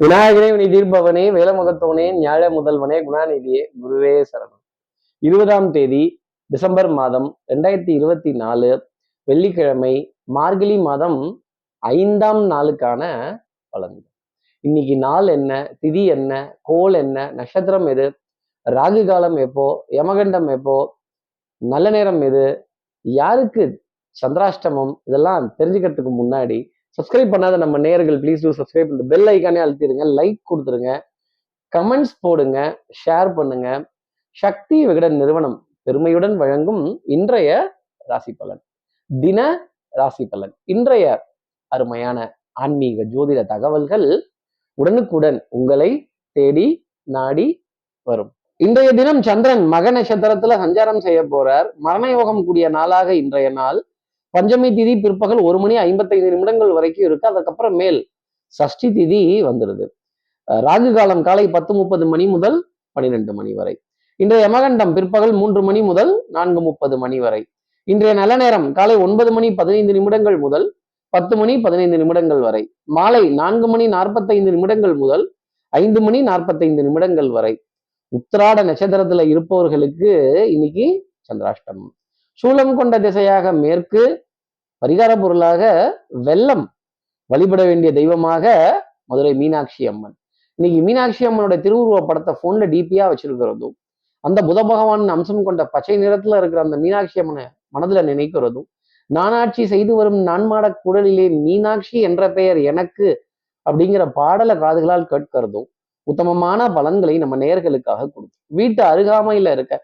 விநாயகரே வினி தீர்ப்பவனே வேலமுகத்தவனே ஞாழ முதல்வனே குணாநிதியே குருவே சரணம். இருபதாம் தேதி டிசம்பர் மாதம் ரெண்டாயிரத்தி இருபத்தி நாலு வெள்ளிக்கிழமை மார்கழி மாதம் ஐந்தாம் நாளுக்கான பலன் இன்னைக்கு நாள் என்ன திதி என்ன கோல் என்ன நட்சத்திரம் எது ராகு காலம் எப்போ யமகண்டம் எப்போ நல்ல நேரம் எது யாருக்கு சந்திராஷ்டமம் இதெல்லாம் தெரிஞ்சுக்கிறதுக்கு முன்னாடி சப்ஸ்கிரைப் பண்ணாத நம்ம நேயர்கள் ப்ளீஸ் டூ சப்ஸ்கிரைப் இந்த பெல் ஐக்கானே அழுத்திடுங்க லைக் கொடுத்துருங்க கமெண்ட்ஸ் போடுங்க ஷேர் பண்ணுங்க. சக்தி விகடன் நிறுவனம் பெருமையுடன் வழங்கும் இன்றைய ராசி பலன். தின ராசி பலன். இன்றைய அருமையான ஆன்மீக ஜோதிட தகவல்கள் உடனுக்குடன் உங்களை தேடி நாடி வரும். இன்றைய தினம் சந்திரன் மக நட்சத்திரத்துல சஞ்சாரம் செய்ய போறார். மரண யோகம் கூடிய நாளாக இன்றைய நாள். பஞ்சமி திதி பிற்பகல் ஒரு மணி ஐம்பத்தைந்து நிமிடங்கள் வரைக்கும் இருக்கு. அதுக்கப்புறம் மேல் சஷ்டி திதி வந்துடுது ராகு காலம் காலை பத்து முப்பது மணி முதல் பனிரெண்டு மணி வரை. இன்றைய யமகண்டம் பிற்பகல் மூன்று மணி முதல் நான்கு முப்பது மணி வரை. இன்றைய நல்ல நேரம் காலை ஒன்பது மணி பதினைந்து நிமிடங்கள் முதல் பத்து மணி பதினைந்து நிமிடங்கள் வரை. மாலை நான்கு மணி நாற்பத்தைந்து நிமிடங்கள் முதல் ஐந்து மணி நாற்பத்தைந்து நிமிடங்கள் வரை. உத்திராட நட்சத்திரத்துல இருப்பவர்களுக்கு இன்னைக்கு சந்திராஷ்டமம். சூலம் கொண்ட திசையாக மேற்கு பரிகார பொருளாக வெள்ளம் வழிபட வேண்டிய தெய்வமாக மதுரை மீனாட்சி அம்மன். இன்னைக்கு மீனாட்சி அம்மனோட திருவுருவ படத்தை போன்ல டிபியா வச்சிருக்கிறதும் அந்த புத பகவான் அம்சம் கொண்ட பச்சை நிறத்துல இருக்கிற அந்த மீனாட்சி அம்மனை மனதுல நினைக்கிறதும் நானாட்சி செய்து வரும் நான்மாட குடலிலே மீனாட்சி என்ற பெயர் எனக்கு அப்படிங்கிற பாடல காதுகளால் கேட்கிறதும் உத்தமமான பலன்களை நம்ம நேர்களுக்காக கொடுக்கும். வீட்டு அருகாமையில இருக்க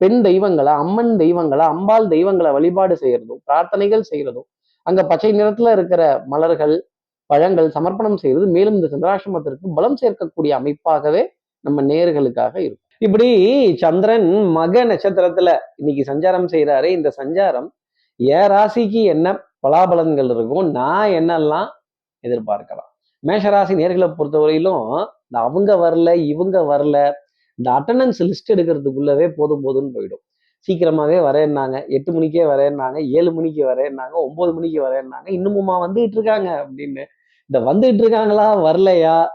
பெண் தெய்வங்களை அம்மன் தெய்வங்களை அம்பாள் தெய்வங்களை வழிபாடு செய்யறதும் பிரார்த்தனைகள் செய்யறதும் அங்க பச்சை நிறத்துல இருக்கிற மலர்கள் பழங்கள் சமர்ப்பணம் செய்யறது மேலும் இந்த சந்திராசிரமத்திற்கு பலம் சேர்க்கக்கூடிய அமைப்பாகவே நம்ம நேர்களுக்காக இருக்கும். இப்படி சந்திரன் மக நட்சத்திரத்துல இன்னைக்கு சஞ்சாரம் செய்யறாரு இந்த சஞ்சாரம் ஏ ராசிக்கு என்ன பலாபலன்கள் இருக்கும் நான் என்னெல்லாம் எதிர்பார்க்கலாம். மேஷராசி நேர்களை பொறுத்தவரையிலும் இந்த அவங்க வரல இவங்க வரல இந்த அட்டண்டன்ஸ் லிஸ்ட் எடுக்கிறதுக்குள்ளவே போதும் போதும்னு போயிடும். சீக்கிரமாவே வரேன்னாங்க. எட்டு மணிக்கே வரேன்னாங்க. ஏழு மணிக்கு வரேன்னாங்க. ஒம்பது மணிக்கு வரேன்னாங்க. இன்னுமுமா வந்துகிட்டு இருக்காங்க அப்படின்னு. இந்த வந்துகிட்டு இருக்காங்களா? வரலையா?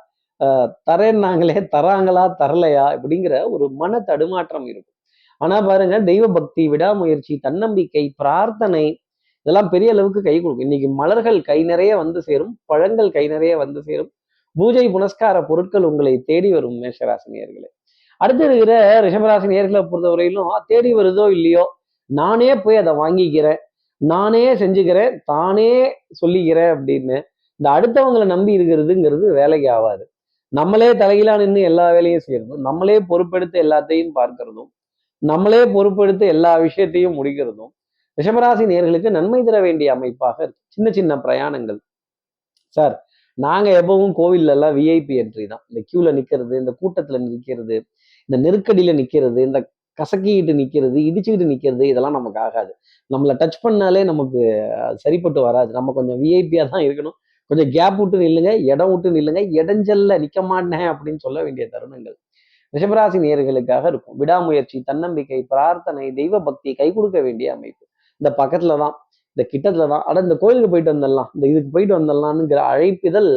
ஆஹ் தரேன்னாங்களே தராங்களா? தரலையா? அப்படிங்கிற ஒரு மன தடுமாற்றம் இருக்கும். ஆனா பாருங்க தெய்வ பக்தி விடாமுயற்சி தன்னம்பிக்கை பிரார்த்தனை இதெல்லாம் பெரிய அளவுக்கு கை கொடுக்கும். இன்னைக்கு மலர்கள் கை நிறைய வந்து சேரும். பழங்கள் கை நிறைய வந்து சேரும். பூஜை புனஸ்கார பொருட்கள் உங்களை தேடி வரும் மேஷராசினியர்களே. அடுத்து இருக்கிற ரிஷபராசி நேர்களை பொறுத்தவரையிலும் தேடி வருதோ இல்லையோ? நானே போய் அதை வாங்கிக்கிறேன். நானே செஞ்சுக்கிறேன். தானே சொல்லிக்கிறேன் அப்படின்னு. இந்த அடுத்தவங்களை நம்பி இருக்கிறதுங்கிறது வேலைக்கு ஆகாது. நம்மளே தலையிலா நின்று எல்லா வேலையும் செய்யறதும் நம்மளே பொறுப்பெடுத்து எல்லாத்தையும் பார்க்கறதும் நம்மளே பொறுப்பெடுத்து எல்லா விஷயத்தையும் முடிக்கிறதும் ரிஷபராசி நேர்களுக்கு நன்மை தர வேண்டிய அமைப்பாக இருக்கு. சின்ன சின்ன பிரயாணங்கள். சார் நாங்க எப்பவும் கோவில்ல எல்லாம் விஐபி என்ட்ரி தான். இந்த கியூல நிற்கிறது இந்த கூட்டத்துல நிற்கிறது இந்த நெருக்கடியில நிக்கிறது இந்த கசக்கிக்கிட்டு நிக்கிறது இடிச்சுக்கிட்டு நிக்கிறது இதெல்லாம் நமக்கு ஆகாது. நம்மளை டச் பண்ணாலே நமக்கு சரிப்பட்டு வராது. நம்ம கொஞ்சம் விஐபியா தான் இருக்கணும். கொஞ்சம் கேப் விட்டு நில்லுங்க இடம் விட்டு நில்லுங்க இடைஞ்சல்ல நிற்க மாட்டேன் அப்படின்னு சொல்ல வேண்டிய தருணங்கள் ரிஷபராசி நேர்களுக்காக இருக்கும். விடாமுயற்சி தன்னம்பிக்கை பிரார்த்தனை தெய்வ பக்தி கை கொடுக்க வேண்டிய அமைப்பு. இந்த பக்கத்துல தான் இந்த கிட்டத்துல தான். ஆனால் இந்த கோயிலுக்கு போயிட்டு வந்துடலாம் இந்த இதுக்கு போயிட்டு வந்துடலாம்ங்கிற அழைப்பிதழ்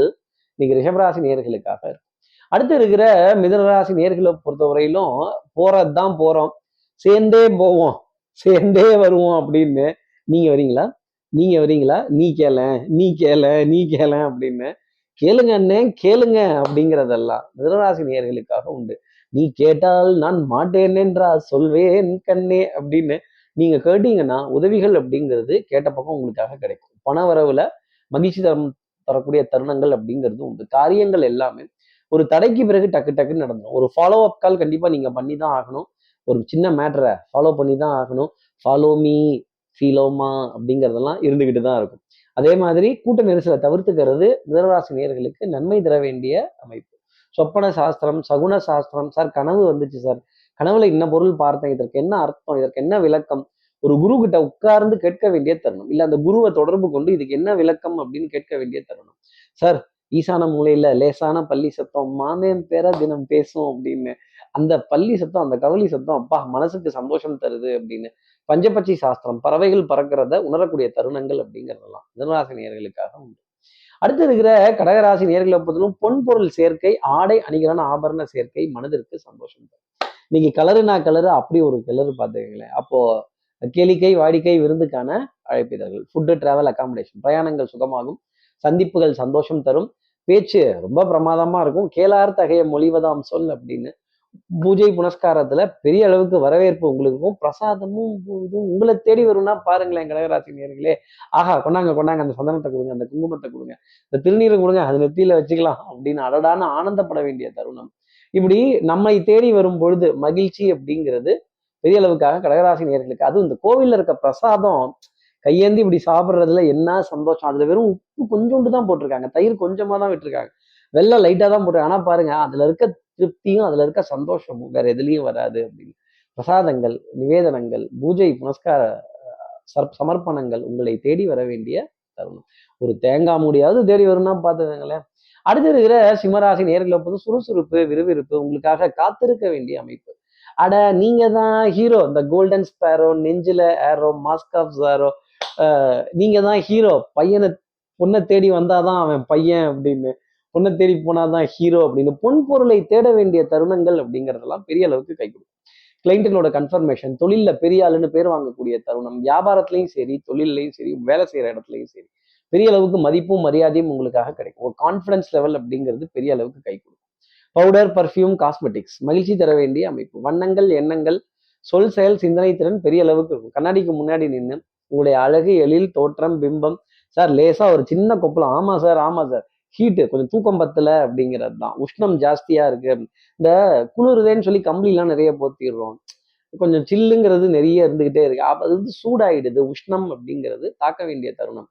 இன்னைக்கு ரிஷபராசி நேர்களுக்காக இருக்கும் அடுத்து இருக்கிற மிதனராசி நேர்களை பொறுத்தவரையிலும் போறது தான் போறோம். சேர்ந்தே போவோம். சேர்ந்தே வருவோம் அப்படின்னு நீங்க வரீங்களா? நீங்க வரீங்களா? நீ கேள நீ கேள நீ கேள அப்படின்னு கேளுங்க அண்ணே கேளுங்க அப்படிங்கிறதெல்லாம் மிதனராசி நேர்களுக்காக உண்டு. நீ கேட்டால் நான் மாட்டேன் என்றா சொல்வேன் கண்ணே அப்படின்னு நீங்க கேட்டீங்கன்னா உதவிகள் அப்படிங்கிறது கேட்ட பக்கம் உங்களுக்காக கிடைக்கும். பண வரவுல மகிழ்ச்சி தரம் தரக்கூடிய தருணங்கள் அப்படிங்கிறது உண்டு. காரியங்கள் எல்லாமே ஒரு தடைக்கு பிறகு டக்கு டக்குன்னு நடந்துடும் ஒரு ஃபாலோ அப் கால் கண்டிப்பாக நீங்கள் பண்ணி தான் ஆகணும். ஒரு சின்ன மேட்டரை ஃபாலோ பண்ணி தான் ஆகணும். ஃபாலோ மீ ஃபீலோமா அப்படிங்கிறதெல்லாம் இருந்துக்கிட்டு தான் இருக்கும். அதே மாதிரி கூட்ட நெரிசலை தவிர்த்துக்கிறது மிதராசி நேர்களுக்கு நன்மை தர வேண்டிய அமைப்பு. சொப்பன சாஸ்திரம் சகுன சாஸ்திரம் சார் கனவு வந்துச்சு சார் கனவுல என்ன பொருள் பார்த்தேன் இதற்கு என்ன அர்த்தம் இதற்கு என்ன விளக்கம்? ஒரு குரு கிட்ட உட்கார்ந்து கேட்க வேண்டிய தருணம். இல்ல அந்த குருவை தொடர்பு கொண்டு இதுக்கு என்ன விளக்கம் அப்படின்னு கேட்க வேண்டிய தருணம். சார் ஈசான மூலையில லேசான பள்ளி சத்தம் மாமேன் பேர தினம் பேசும் அப்படின்னு. அந்த பள்ளி சத்தம் அந்த கவலி சத்தம் அப்பா மனசுக்கு சந்தோஷம் தருது அப்படின்னு. பஞ்சபட்சி சாஸ்திரம் பறவைகள் பறக்கிறத உணரக்கூடிய தருணங்கள் அப்படிங்கிறதெல்லாம் மிதனராசினியர்களுக்காக உண்டு. அடுத்து இருக்கிற கடகராசி நேர்களை பொறுத்தலும் பொன் பொருள் சேர்க்கை ஆடை அணிகளான ஆபரண சேர்க்கை மனதிற்கு சந்தோஷம் தரும். நீங்க கலருனா கலரு அப்படி ஒரு கலர் பார்த்துக்கங்களேன். அப்போ கேளிக்கை வாடிக்கை விருந்துக்கான அழைப்பிதழ்கள் ஃபுட்டு டிராவல் அகாமடேஷன் பிரயாணங்கள் சுகமாகும். சந்திப்புகள் சந்தோஷம் தரும். பேச்சு ரொம்ப பிரமாதமா இருக்கும். கேளார் தகைய மொழிவதாம் சொல் அப்படின்னு பூஜை புனஸ்காரத்துல பெரிய அளவுக்கு வரவேற்பு உங்களுக்கு இருக்கும். பிரசாதமும் இதுவும் உங்களை தேடி வரும்னா பாருங்களேன் கடகராசி நேர்களே ஆஹா கொண்டாங்க கொண்டாங்க. அந்த சந்தனத்தை கொடுங்க அந்த குங்குமத்தை கொடுங்க. இந்த திருநீரை கொடுங்க அது நெத்தியில வச்சுக்கலாம் அப்படின்னு அடடான ஆனந்தப்பட வேண்டிய தருணம். இப்படி நம்மை தேடி வரும் பொழுது மகிழ்ச்சி அப்படிங்கிறது பெரிய அளவுக்காக கடகராசி நேர்களுக்கு அதுவும் இந்த கோவில்ல இருக்க பிரசாதம் கையேந்தி இப்படி சாப்பிட்றதுல என்ன சந்தோஷம்? அதில் வெறும் உப்பு கொஞ்சோண்டு தான் போட்டிருக்காங்க. தயிர் கொஞ்சமாக தான் விட்டுருக்காங்க. வெள்ளம் லைட்டாக தான் போட்டிருக்காங்க ஆனால் பாருங்க அதில் இருக்க திருப்தியும் அதில் இருக்க சந்தோஷமும் வேற எதுலேயும் வராது அப்படின்னு. பிரசாதங்கள் நிவேதனங்கள் பூஜை புனஸ்கார சமர்ப்பணங்கள் உங்களை தேடி வர வேண்டிய தருணம். ஒரு தேங்காய் மூடியாவது தேடி வரும்னா பார்த்துக்கங்களேன். அடுத்து இருக்கிற சிம்மராசி நேர்களை போது சுறுசுறுப்பு விறுவிறுப்பு உங்களுக்காக காத்திருக்க வேண்டிய அமைப்பு. அட நீங்க தான் ஹீரோ இந்த கோல்டன் ஸ்பேரோ நெஞ்சில ஏரோ மாஸ்க் ஆஃப் ஜாரோ நீங்க தான் ஹீரோ பையனை பொண்ணை தேடி வந்தாதான் அவன் பையன் அப்படின்னு. பொண்ணை தேடி போனாதான் ஹீரோ அப்படின்னு. பொன் பொருளை தேட வேண்டிய தருணங்கள் அப்படிங்கிறதெல்லாம் பெரிய அளவுக்கு கை கொடுக்கும். கிளைண்டனோட கன்ஃபர்மேஷன் தொழிலில் பெரிய ஆளுன்னு பேர் வாங்கக்கூடிய தருணம். வியாபாரத்திலையும் சரி தொழிலையும் சரி வேலை செய்யற இடத்துலையும் சரி பெரிய அளவுக்கு மதிப்பும் மரியாதையும் உங்களுக்காக கிடைக்கும். ஒரு கான்ஃபிடன்ஸ் லெவல் அப்படிங்கிறது பெரிய அளவுக்கு கை கொடுக்கும். பவுடர் பர்ஃப்யூம் காஸ்மெட்டிக்ஸ் மகிழ்ச்சி தர வேண்டிய அமைப்பு. வண்ணங்கள் எண்ணங்கள் சொல் செயல் சிந்தனை திறன் பெரிய அளவுக்கு இருக்கும். கண்ணாடிக்கு முன்னாடி நின்று உங்களுடைய அழகு எழில் தோற்றம் பிம்பம். சார் லேசா ஒரு சின்ன கொப்பளம். ஆமா சார் ஆமா சார். ஹீட்டு கொஞ்சம் தூக்கம் பத்தல அப்படிங்கிறது தான் உஷ்ணம் ஜாஸ்தியா இருக்கு. இந்த குளிருதேன்னு சொல்லி கம்பளிலாம் நிறைய போத்திடுறோம். கொஞ்சம் சில்லுங்கிறது நிறைய இருந்துகிட்டே இருக்கு. அப்ப அது வந்து சூடாயிடுது. உஷ்ணம் அப்படிங்கிறது தாக்க வேண்டிய தருணம்.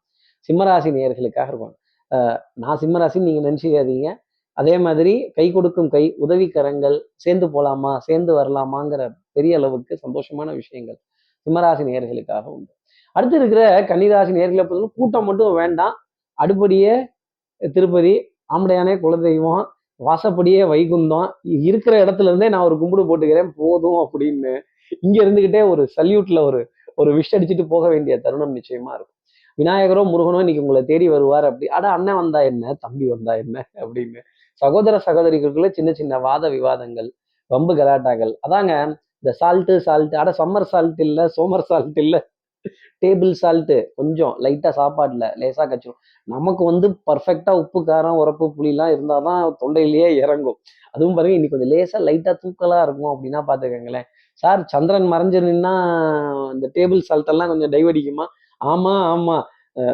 சிம்மராசி நேர்களுக்காக இருக்கும். அஹ் நான் சிம்மராசின்னு நீங்க நினைச்சுக்காதீங்க. அதே மாதிரி கை கொடுக்கும் கை உதவிக்கரங்கள் சேர்ந்து போலாமா சேர்ந்து வரலாமாங்கிற பெரிய அளவுக்கு சந்தோஷமான விஷயங்கள். சிம்மராசி நேர்களுக்காக உண்டு. அடுத்து இருக்கிற கன்னிராசி நேர்களை பொறுத்தவரை கூட்டம் மட்டும் வேண்டாம். அடுப்படியே திருப்பதி ஆம்படையானே குலதெய்வம் வாசப்படியே வைகுந்தம். இருக்கிற இடத்துல இருந்தே நான் ஒரு கும்பிடு போட்டுக்கிறேன் போதும் அப்படின்னு இங்க இருந்துகிட்டே ஒரு சல்யூட்ல ஒரு ஒரு விஷ் அடிச்சுட்டு போக வேண்டிய தருணம் நிச்சயமா இருக்கும். விநாயகரோ முருகனோ இன்னைக்கு உங்களை தேடி வருவார் அப்படி. அட அண்ணன் வந்தா என்ன? தம்பி வந்தா என்ன? அப்படின்னு. சகோதர சகோதரிகளுக்குள்ள சின்ன சின்ன வாத விவாதங்கள் வம்பு கலாட்டாக்கள். அதாங்க இந்த சால்ட்டு சால்ட்டு அட சம்மர் சால்ட் இல்லை சோமர் சால்ட் இல்லை. டேபிள் சால்ட்டு கொஞ்சம் லைட்டாக சாப்பாட்டில் லேசாக கச்சிடும் நமக்கு வந்து பர்ஃபெக்டாக உப்பு காரம் உரப்பு புளிலாம் இருந்தாதான் தொண்டையிலேயே இறங்கும். அதுவும் பாருங்க இன்னைக்கு கொஞ்சம் லேசாக லைட்டாக தூக்கலாக இருக்கும் அப்படின்னா பார்த்துக்கோங்களேன். சார் சந்திரன் மறைஞ்சு நின்னா இந்த டேபிள் சால்ட்டெல்லாம் கொஞ்சம் டைவடிக்குமா? ஆமாம் ஆமாம்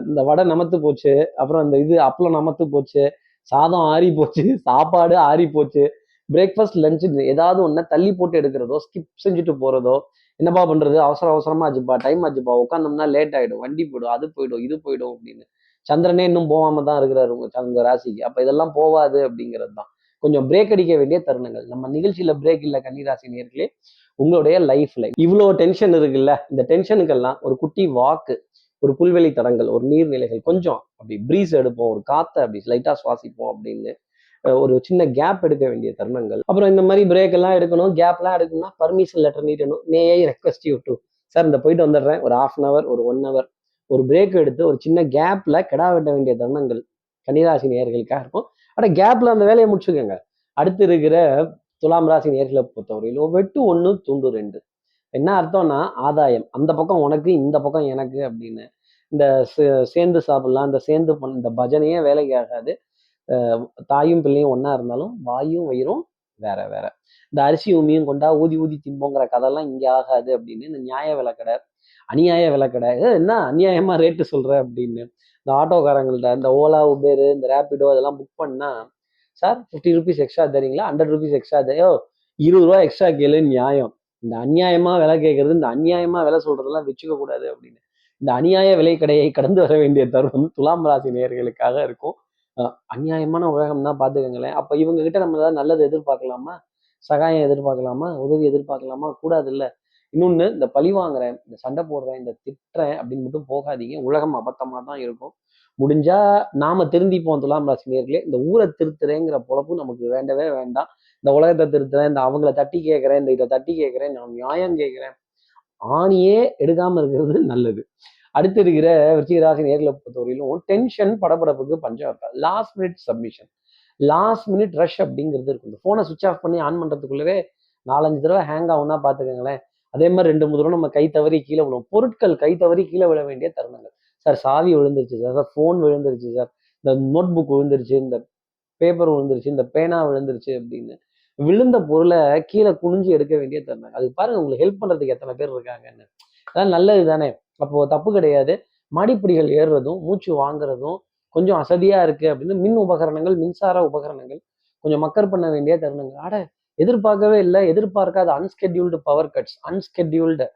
இந்த வடை நமத்து போச்சு. அப்புறம் இந்த இது அப்பளம் நமத்து போச்சு. சாதம் ஆறி போச்சு. சாப்பாடு ஆறி போச்சு. பிரேக்ஃபாஸ்ட் லஞ்சு ஏதாவது ஒன்று தள்ளி போட்டு எடுக்கிறதோ ஸ்கிப் செஞ்சுட்டு போகிறதோ என்னப்பா பண்ணுறது அவசர அவசரமாக ஆச்சுப்பா டைம் ஆச்சுப்பா உட்காந்தோம்னா லேட் ஆகிடும் வண்டி போயிடும் அது போயிடும் இது போயிடும் அப்படின்னு. சந்திரனே இன்னும் போகாம தான் இருக்கிறாரு உங்க உங்க ராசிக்கு. அப்போ இதெல்லாம் போகாது அப்படிங்கிறது தான். கொஞ்சம் பிரேக் அடிக்க வேண்டிய தருணங்கள். நம்ம நிகழ்ச்சியில் பிரேக் இல்ல கன்னிராசி நேர்களே உங்களுடைய லைஃப்ல இவ்வளோ டென்ஷன் இருக்குல்ல? இந்த டென்ஷனுக்கெல்லாம் ஒரு குட்டி வாக்கு ஒரு புல்வெளி தடங்கள் ஒரு நீர்நிலைகள் கொஞ்சம் அப்படி ப்ரீஸ் எடுப்போம் ஒரு காற்றை அப்படி ஸ்லைட்டாக சுவாசிப்போம் அப்படின்னு ஒரு சின்ன கேப் எடுக்க வேண்டிய தருணங்கள். அப்புறம் இந்த மாதிரி பிரேக் எல்லாம் எடுக்கணும். கேப்லாம் எடுக்கணும்னா permission letter நீட்டணும். May I request you to sir இந்த போயிட்டு வந்துடுறேன். ஒரு ஹாஃப் அன் அவர் ஒரு ஒன் ஹவர் ஒரு பிரேக் எடுத்து ஒரு சின்ன கேப்ல கெடா வெட்ட வேண்டிய தருணங்கள். கன்னிராசி நேர்களுக்காக இருக்கும். ஆனா கேப்ல அந்த வேலையை முடிச்சுக்கோங்க. அடுத்து இருக்கிற துலாம் ராசி நேர்களை பொறுத்தவரையிலும் வெட்டு ஒன்று துண்டு ரெண்டு. என்ன அர்த்தம்னா ஆதாயம். அந்த பக்கம் உனக்கு இந்த பக்கம் எனக்கு அப்படின்னு. இந்த சே- சேர்ந்து சாப்பிடலாம். இந்த சேர்ந்து பண்ண இந்த பஜனையே வேலைக்கு ஆகாது. தாயும் பிள்ளையும் ஒன்றா இருந்தாலும் வாயும் வயிறும் வேற வேற. இந்த அரிசி உமியும் கொண்டா ஊதி ஊதி திம்போங்கிற கதைலாம் இங்கே ஆகாது அப்படின்னு இந்த நியாய விலக்கடை அநியாய விலக்கடை என்ன அநியாயமா ரேட்டு சொல்ற அப்படின்னு இந்த ஆட்டோக்காரங்கள்ட்ட இந்த ஓலா உபேரு இந்த ரேப்பிடோ இதெல்லாம் புக் பண்ணா சார் ஃபிஃப்டி ருபீஸ் எக்ஸ்ட்ரா தரீங்களா? ஹண்ட்ரட் ருபீஸ் எக்ஸ்ட்ரா தரையோ இருபது ரூபா எக்ஸ்ட்ரா கேளு நியாயம். இந்த அநியாயமா விலை கேட்கறது இந்த அநியாயமா விலை சொல்றதெல்லாம் வச்சுக்க கூடாது அப்படின்னு. இந்த அநியாய விலை கடையை கடந்து வர வேண்டிய தருணம் துலாம் ராசி நேர்களுக்காக இருக்கும். அநியாயமான உலகம்னா பாத்துக்கோங்களேன் அப்ப இவங்க கிட்ட நம்ம ஏதாவது நல்லது எதிர்பார்க்கலாமா? சகாயம் எதிர்பார்க்கலாமா? உதவி எதிர்பார்க்கலாமா? கூடாது இல்லை இன்னொன்னு இந்த பழி வாங்குறேன் இந்த சண்டை போடுறேன் இந்த திட்டுறேன் அப்படின்னு மட்டும் போகாதீங்க. உலகம் அபத்தமாக தான் இருக்கும். முடிஞ்சா நாம திருந்திப்போம் துலாம் ராசி நேர்களே. இந்த ஊரை திருத்துறேங்கிற பொழப்பும் நமக்கு வேண்டவே வேண்டாம். இந்த உலகத்தை திருத்துறேன் இந்த அவங்கள தட்டி கேட்குறேன் இந்த இதை தட்டி கேட்குறேன் நான் நியாயம் கேட்கறேன். ஆணியே எடுக்காம இருக்கிறது நல்லது. அடுத்து இருக்கிற விருச்சிகராசி நேர்களை பொறுத்தவரையிலும் டென்ஷன் படபடப்புக்கு பஞ்சம். இருக்கா last minute submission last minute rush அப்படிங்கிறது இருக்கும். இந்த ஃபோனை சுவிச் ஆஃப் பண்ணி ஆன் பண்ணுறதுக்குள்ளவே நாலஞ்சு தடவை ஹேங் ஆகும்னா பார்த்துக்கோங்களேன். அதே மாதிரி ரெண்டு மூணு தடவை நம்ம கை தவறி கீழே விழுவோம். பொருட்கள் கை தவறி கீழே விழ வேண்டிய தருணங்கள். சார் சாவி விழுந்துருச்சு. சார் சார் ஃபோன் விழுந்துருச்சு. சார் இந்த நோட் புக் விழுந்துருச்சு. இந்த பேப்பர் விழுந்துருச்சு. இந்த பேனா விழுந்துருச்சு அப்படின்னு விழுந்த பொருளை கீழே குனிஞ்சு எடுக்க வேண்டிய தருணம் அது பாருங்க உங்களுக்கு ஹெல்ப் பண்ணுறதுக்கு எத்தனை பேர் இருக்காங்கன்னு. அதான் நல்லது தானே அப்போ தப்பு கிடையாது. மாடிப்பிடிகள் ஏறுறதும் மூச்சு வாங்குறதும் கொஞ்சம் அசதியா இருக்கு அப்படின்னு மின் உபகரணங்கள் மின்சார உபகரணங்கள் கொஞ்சம் மக்கர் பண்ண வேண்டிய தருணங்கள். ஆட எதிர்பார்க்கவே இல்லை. எதிர்பார்க்காத அன்ஸ்கெட்யூல்டு பவர் கட்ஸ் அன்ஸ்கெட்யூல்டு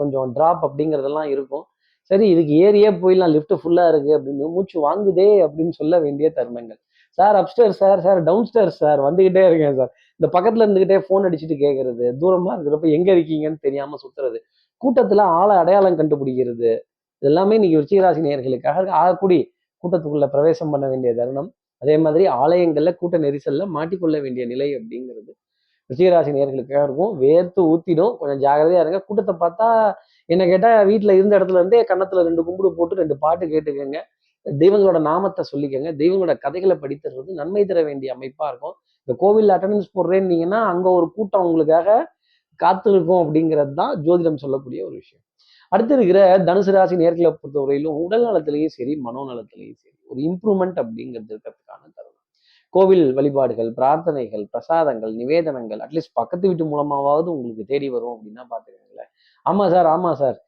கொஞ்சம் ட்ராப் அப்படிங்கிறதெல்லாம் இருக்கும். சரி இதுக்கு ஏரியே போயிடலாம். லிஃப்ட் ஃபுல்லா இருக்கு அப்படின்னு மூச்சு வாங்குதே அப்படின்னு சொல்ல வேண்டிய தருணங்கள். Sir upstairs sir sir downstairs sir வந்துகிட்டே இருக்கேன் சார். இந்த பக்கத்துல இருந்துகிட்டே ஃபோன் அடிச்சுட்டு கேட்கறது தூரமா இருக்கிறப்ப எங்க இருக்கீங்கன்னு தெரியாம சுத்துறது. கூட்டத்துல ஆளை அடையாளம் கண்டுபிடிக்கிறது. இதெல்லாமே இன்னைக்கு விருச்சிகராசி நேர்களுக்காக ஆகக்கூடி கூட்டத்துக்குள்ள பிரவேசம் பண்ண வேண்டிய தருணம். அதே மாதிரி ஆலயங்கள்ல கூட்ட நெரிசல்ல மாட்டிக்கொள்ள வேண்டிய நிலை அப்படிங்கிறது ரிஷிகராசி நேர்களுக்காக இருக்கும். வேர்த்து ஊத்திடும். கொஞ்சம் ஜாகிரதையா இருங்க. கூட்டத்தை பார்த்தா என்ன கேட்டா வீட்டுல இருந்த இடத்துல இருந்தே கன்னத்துல ரெண்டு கும்பிடு போட்டு ரெண்டு பாட்டு கேட்டுக்கோங்க. தெய்வங்களோட நாமத்தை சொல்லிக்கோங்க. தெய்வங்களோட கதைகளை படித்துறது நன்மை தர வேண்டிய அமைப்பா இருக்கும். இந்த கோவில் அட்டண்டன்ஸ் போடுறேன்னீங்கன்னா அங்க ஒரு கூட்டம் உங்களுக்காக காத்திருக்கும் அப்படிங்கிறது தான் ஜோதிடம் சொல்லக்கூடிய ஒரு விஷயம். அடுத்து இருக்கிற தனுசு ராசி நேர்களை பொறுத்தவரையிலும் உடல் நலத்திலையும் சரி மனோநலத்திலையும் சரி ஒரு இம்ப்ரூவ்மெண்ட் அப்படிங்கிறது இருக்கிறதுக்கான தருணம். கோவில் வழிபாடுகள் பிரார்த்தனைகள் பிரசாதங்கள் நிவேதனங்கள் அட்லீஸ்ட் பக்கத்து வீட்டு மூலமாவது உங்களுக்கு தேடி வரும் அப்படின்னா பார்த்துக்கோங்களேன். ஆமாம் சார் ஆமாம் சார்.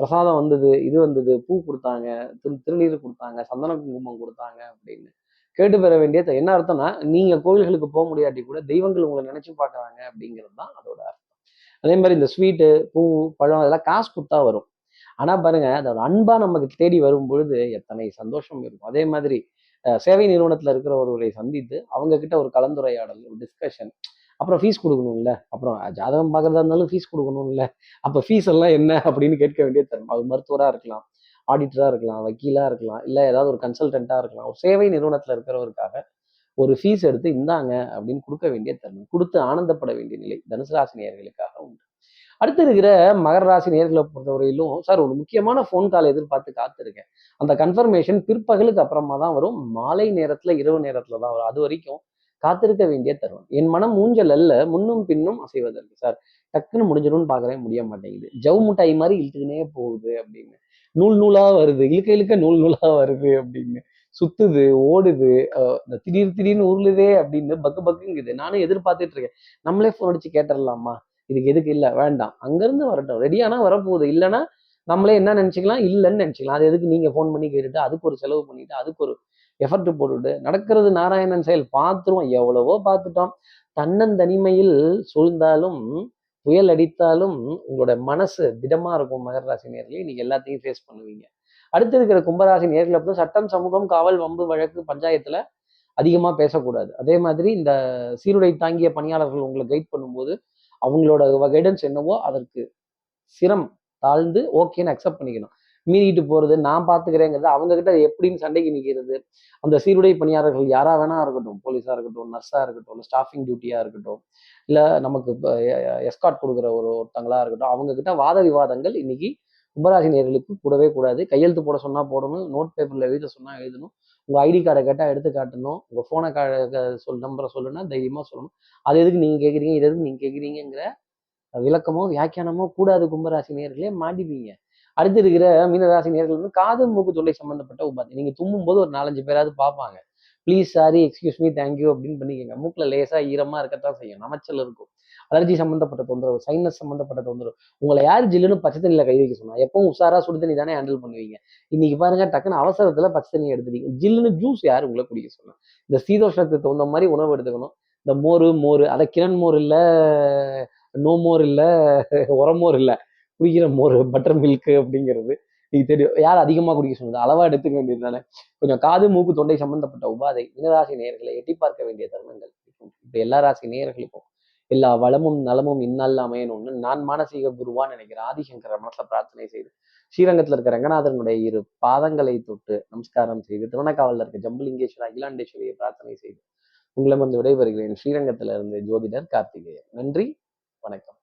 பிரசாதம் வந்தது இது வந்தது பூ கொடுத்தாங்க திரு திருநீர் கொடுத்தாங்க சந்தன குங்குமம் கொடுத்தாங்க அப்படின்னு கேட்டு பெற வேண்டியது என்ன அர்த்தம்னா நீங்க கோவில்களுக்கு போக முடியாட்டி கூட தெய்வங்கள் உங்களை நினைச்சு பார்க்குறாங்க அப்படிங்கிறது தான் அதோட அர்த்தம். அதே மாதிரி இந்த ஸ்வீட்டு பூ பழம் இதெல்லாம் காசு கொடுத்தா வரும். ஆனால் பாருங்க அதோட அன்பா நமக்கு தேடி வரும் பொழுது எத்தனை சந்தோஷம் இருக்கும். அதே மாதிரி சேவை நிறுவனத்தில் இருக்கிற ஒருவரை சந்தித்து அவங்க கிட்ட ஒரு கலந்துரையாடல் ஒரு டிஸ்கஷன் அப்புறம் ஃபீஸ் கொடுக்கணும்ல அப்புறம் ஜாதகம் பார்க்குறதா இருந்தாலும் ஃபீஸ் கொடுக்கணும்ல அப்போ ஃபீஸ் எல்லாம் என்ன அப்படின்னு கேட்க வேண்டிய தரும் அது மருத்துவராக இருக்கலாம் ஆடிட்டராக இருக்கலாம் வக்கீலாக இருக்கலாம் இல்லை ஏதாவது ஒரு கன்சல்டண்ட்டாக இருக்கலாம். ஒரு சேவை நிறுவனத்தில் இருக்கிறவருக்காக ஒரு ஃபீஸ் எடுத்து இந்தாங்க அப்படின்னு கொடுக்க வேண்டிய தருணம். கொடுத்து ஆனந்தப்பட வேண்டிய நிலை தனுசு ராசினியர்களுக்காக அடுத்து இருக்கிற மகர ராசி நேர்களை பொறுத்தவரையிலும் சார் ஒரு முக்கியமான ஃபோன் கால் எதிர்பார்த்து காத்திருக்கேன். அந்த கன்ஃபர்மேஷன் பிற்பகலுக்கு அப்புறமா தான் வரும். மாலை நேரத்துல இரவு நேரத்துல தான் வரும். அது வரைக்கும் காத்திருக்க வேண்டிய தருணம். என் மனம் ஊஞ்சல் அல்ல முன்னும் பின்னும் அசைவதற்கு சார். டக்குன்னு முடிஞ்சிடும்னு பார்க்கறேன் முடிய மாட்டேங்குது. ஜவு முட்டாய் மாதிரி இழுத்துக்கினே போகுது அப்படின்னு. நூல் நூலா வருது. இழுக்க இழுக்க நூல் நூலா வருது அப்படின்னு. சுத்துது ஓடுது. இந்த திடீர் திடீர்னு உருளுதே அப்படின்னு பக்கு பக்குங்குது. நானும் எதிர்பார்த்துட்டு இருக்கேன். நம்மளே ஃபோன் அடிச்சு கேட்டுடலாமா இதுக்கு எதுக்கு இல்லை? வேண்டாம். அங்கேருந்து வரட்டும். ரெடியானா வரப்போகுது. இல்லைன்னா நம்மளே என்ன நினச்சிக்கலாம்? இல்லைன்னு நினச்சிக்கலாம். அது எதுக்கு நீங்கள் ஃபோன் பண்ணி கேட்டுட்டு அதுக்கு ஒரு செலவு பண்ணிட்டு அதுக்கு ஒரு எஃபர்ட் போட்டுட்டு நடக்கிறது நாராயணன் செயல் பார்த்துருவோம். எவ்வளவோ பார்த்துட்டோம். தன்னந்தனிமையில் சூழ்ந்தாலும் புயல் அடித்தாலும் உங்களோட மனசு திடமா இருக்கும் மகர ராசி நேரில் நீங்க எல்லாத்தையும் ஃபேஸ் பண்ணுவீங்க. அடுத்து இருக்கிற கும்பராசி நேர்களை வந்து சட்டம் சமூகம் காவல் வம்பு வழக்கு பஞ்சாயத்துல அதிகமா பேசக்கூடாது. அதே மாதிரி இந்த சீருடை தாங்கிய பணியாளர்கள் உங்களை கைட் பண்ணும்போது அவங்களோட கைடன்ஸ் என்னவோ அதற்கு சிரம் தாழ்ந்து ஓகேன்னு அக்செப்ட் பண்ணிக்கணும். மீறிட்டு போகிறது நான் பார்த்துக்கிறேங்கிறது அவங்க கிட்ட எப்படின்னு சண்டைக்கு நிற்கிறது அந்த சீருடை பணியாளர்கள் யாராக வேணா இருக்கட்டும் போலீஸாக இருக்கட்டும் நர்ஸாக இருக்கட்டும் இல்லை ஸ்டாஃபிங் டியூட்டியாக இருக்கட்டும் இல்லை நமக்கு எஸ்காட் கொடுக்குற ஒரு ஒருத்தங்களாக இருக்கட்டும் அவங்கக்கிட்ட வாத விவாதங்கள் இன்னைக்கு கும்பராசி நேர்களுக்கு கூடவே கூடாது. கையெழுத்து போட சொன்னால் போடணும் நோட் பேப்பரில் எழுத சொன்னால் எழுதணும். உங்கள் ஐடி கார்டை கேட்டால் எடுத்து காட்டணும். உங்கள் ஃபோனை கா சொல் நம்பரை சொல்லுன்னா தைரியமாக சொல்லணும். அது எதுக்கு நீங்கள் கேட்குறீங்க இது எதுக்கு நீங்கள் கேட்குறீங்கிற விளக்கமோ வியாக்கியானமோ கூடாது கும்பராசி நேர்களே மாட்டிப்பீங்க. அடுத்து இருக்கிற மீனராசி நேர்கள் வந்து காது மூக்கு தொல்லை சம்மந்தப்பட்ட உபாதி. நீங்கள் தும்மும் போது ஒரு நாலஞ்சு பேராவது பார்ப்பாங்க please sorry excuse me thank you அப்படின்னு பண்ணிக்கோங்க. மூக்கில் லேசாக ஈரமாக இருக்கத்தான் செய்யும். நமைச்சல் இருக்கும். அலர்ஜி சம்மந்தப்பட்ட தொந்தரவு சைனஸ் சம்பந்தப்பட்ட தொந்தரவு. உங்களை யார் ஜில்லுன்னு பச்சை தண்ணியில் கை வைக்க சொன்னா எப்பவும் உஷாரா சுடு தண்ணி தானே ஹேண்டில் பண்ணுவீங்க. இன்னைக்கு பாருங்க டக்குன்னு அவசரத்துல பச்சை தண்ணி எடுத்துட்டீங்க. ஜில்லுன்னு ஜூஸ் யார் உங்களை குடிக்க சொன்னா? இந்த சீதோஷத்துக்கு தகுந்த மாதிரி உணவு எடுத்துக்கணும். இந்த மோர் மோர் அதை கிரண் மோர் இல்லை நோ மோர் இல்லை உரமோர் இல்லை. குடிக்கிற மோர் பட்டர் மில்க் அப்படிங்கிறது. நீங்க தெரியும் யார் அதிகமாக குடிக்க சொன்னது அளவா எடுத்துக்க வேண்டியது தானே. கொஞ்சம் காது மூக்கு தொண்டை சம்பந்தப்பட்ட உபாதை மீனராசி நேர்களை எட்டி பார்க்க வேண்டிய தருணங்கள். இப்ப எல்லா ராசி நேர்களுக்கும் எல்லா வளமும் நலமும் இந்நாள் அமையணும்னு நான் மானசீக குருவான்னு நினைக்கிறேன். ஆதிசங்கர மனசுல பிரார்த்தனை செய்து ஸ்ரீரங்கத்துல இருக்க ரங்கநாதனுடைய இரு பாதங்களை தொட்டு நமஸ்காரம் செய்து திருவண்ணாக்காவலில் இருக்க ஜம்புலிங்கேஸ்வரர் அகிலாண்டேஸ்வரியை பிரார்த்தனை செய்து உங்களிடம் வந்து விடைபெறுகிறேன் ஸ்ரீரங்கத்திலிருந்து ஜோதிடர் கார்த்திகேயன். நன்றி வணக்கம்.